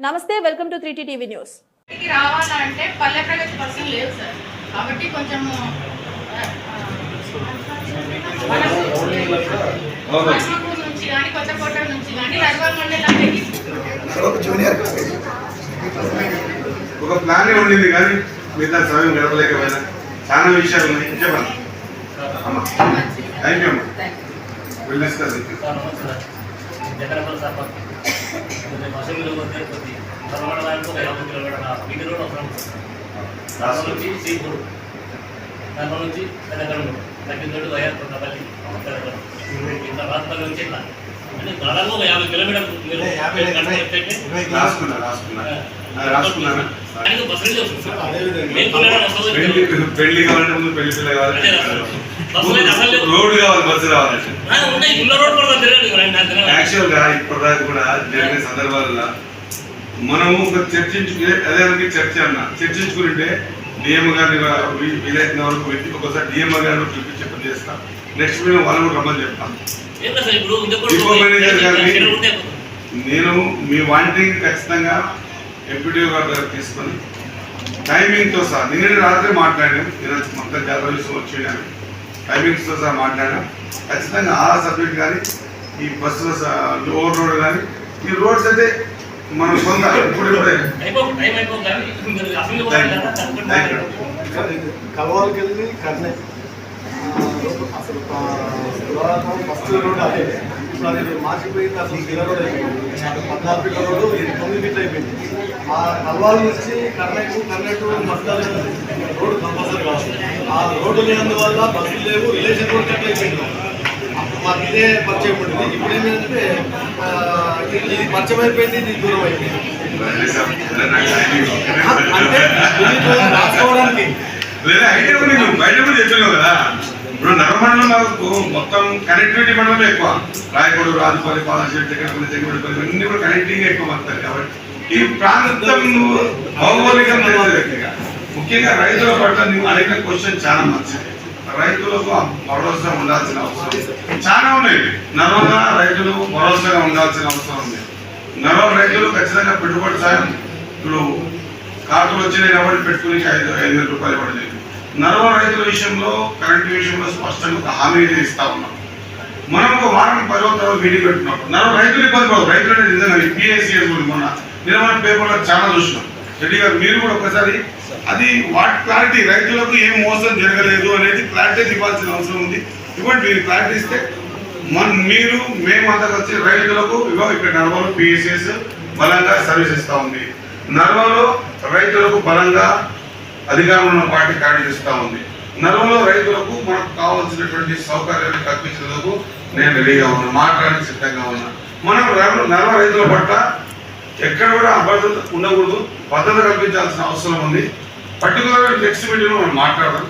నమస్తే welcome to three TV news రావాలంటే పల్లె ప్రగతి బస్సులు లేవు సార్ కాబట్టి కొంచెం మనకు నుంచి కానీ కొత్తకోట నుంచి కానీ రఘువర్ మండలానికి ఒక ప్లానే ఉండింది కానీ మిగతా సమయం గడపలేకపోయినా చాలా విషయాలు ఉన్నాయి చెప్పండి అమ్మా థ్యాంక్ యూ అమ్మా ఇట్ జగన్మోహన్ సార్ ఒక యాభై కిలోమీటర్ల వీధి రోడ్ అవసరం దాని నుంచి సీపూర్ దాని నుంచి పెద్దగండు తగ్గిందోడు వైఆర్ కొండపల్లి ఇంత రాత్రి నుంచి ఇట్లా అంటే దాదాపు ఒక యాభై కిలోమీటర్లు పెళ్ళి పెళ్ళి కావాలంటే ముందు పెళ్ళి పిల్ల కావాలి. రోడ్డు బస్సు రావాలంటే ఆ, ఉన్నాయి. ఇళ్ళ రోడ్ కూడా తిరగలేదు. రెండు నాకు తెలియదు. యాక్చువల్గా ఇప్పటిదాకా కూడా జరిగిన సందర్భాల్లో మనము ఒక చర్చించుకునే అదే చర్చ అన్న. చర్చించుకుంటే డిఎం గారిని వీలైన వరకు పెట్టి ఒకసారి డిఎం గారిని పిలిపించి పని చేస్తాం. నెక్స్ట్ మేము వాళ్ళు కూడా రమ్మని చెప్తాం. సార్ ఇంకో మేనేజర్ గారిని-. నేను మీ వాంటింగ్ ఖచ్చితంగా ఎంపీడీఓ గారి దగ్గర తీసుకొని టైమింగ్తో సహా నిన్న రాత్రి మాట్లాడాను. నేను మొత్తం జర్నలిస్ట్ వచ్చేయాను టైమింగ్స్తో సహా మాట్లాడాను. ఖచ్చితంగా ఆ సబ్జెక్ట్ కానీ ఈ బస్సు ఓవర్ రోడ్ కానీ ఈ రోడ్స్ అయితే మనం సొంత ఇప్పుడు కలవాలకి వెళ్ళి కర్ణే. అసలు ఫస్ట్ రోడ్ అదే. ఇప్పుడు అది మార్చిపోయింది అసలు గిర రోడ్ అయిపోయింది పద్నాలుగు ఫీట్ల రోడ్డు ఇది తొమ్మిది ఫీట్లు అయిపోయింది. ఆ కలవాల నుంచి కర్ణకు కర్ణకు మధ్య రోడ్డు కంపల్సరీ కావాలి. ఆ రోడ్డు లేనందువల్ల బస్సులు లేవు రిలేషన్ రోడ్ కట్ అయిపోయింది మాకు ఇదే పరిచయం ఉంటుంది ఇప్పుడు ఏంటంటే ఇది పరిచయం అయిపోయింది ఇది దూరం అయిపోయింది. అంటే రాసుకోవడానికి. లేదా ఐడియా కూడా నీకు బయట కూడా చెప్పాను కదా. ఇప్పుడు నరమండలం నాకు మొత్తం కనెక్టివిటీ మండలం ఎక్కువ. రాయకోడు రాజుపల్లి పాలశేరి దగ్గరపల్లి దగ్గరపల్లి ఇవన్నీ కూడా కనెక్టింగ్ ఎక్కువ వస్తాయి కాబట్టి ఈ ప్రాంతం భౌగోళికంగా ముఖ్యంగా రైతుల పట్ల నువ్వు అడిగిన క్వశ్చన్ చాలా మంచిది. రైతులకు భరోసా ఉండాల్సిన అవసరం చాలా ఉన్నాయి. నరోగా రైతులు భరోసాగా ఉండాల్సిన అవసరం ఉంది. నరో రైతులు ఖచ్చితంగా పెట్టుబడి సాయం ఇప్పుడు కార్డులు వచ్చినాయి కాబట్టి పెట్టుకుని ఐదు ఐదు వేల రూపాయలు ఇవ్వడం జరిగింది నరవ రైతుల విషయంలో కరెంట్ విషయంలో స్పష్టంగా ఒక హామీ అయితే ఇస్తా ఉన్నాం. మనం ఒక వారం పది రోజుల మీటింగ్ పెట్టుకున్నాం నరవ రైతులు ఇబ్బంది పడదు రైతులు అంటే నిజంగా పిఎస్సిఎస్ కూడా మొన్న నిన్న పేపర్లో చాలా చూసినాం. రెడ్డి గారు మీరు కూడా ఒకసారి అది వాటి క్లారిటీ రైతులకు ఏం మోసం జరగలేదు అనేది క్లారిటీ ఇవ్వాల్సిన అవసరం ఉంది. ఇవ్వండి మీరు క్లారిటీ ఇస్తే మన మీరు మేమంతా వచ్చి రైతులకు ఇగో ఇక్కడ నడవలో పిఎస్ఎస్ బలంగా సర్వీస్ ఇస్తూ ఉంది. నర్మలో రైతులకు బలంగా అధికారంలో ఉన్న పార్టీ కార్డు ఇస్తా ఉంది. నర్మలో రైతులకు మనకు కావాల్సినటువంటి సౌకర్యాలు కల్పించేందుకు నేను రెడీగా ఉన్నా మాట్లాడడానికి సిద్ధంగా ఉన్నా. మనం నర్మ రైతుల పట్ల ఎక్కడ కూడా అభద్రత ఉండకూడదు. భద్రత కల్పించాల్సిన అవసరం ఉంది. పర్టికులర్ నెక్స్ట్ మీటింగ్లో మనం మాట్లాడదాం.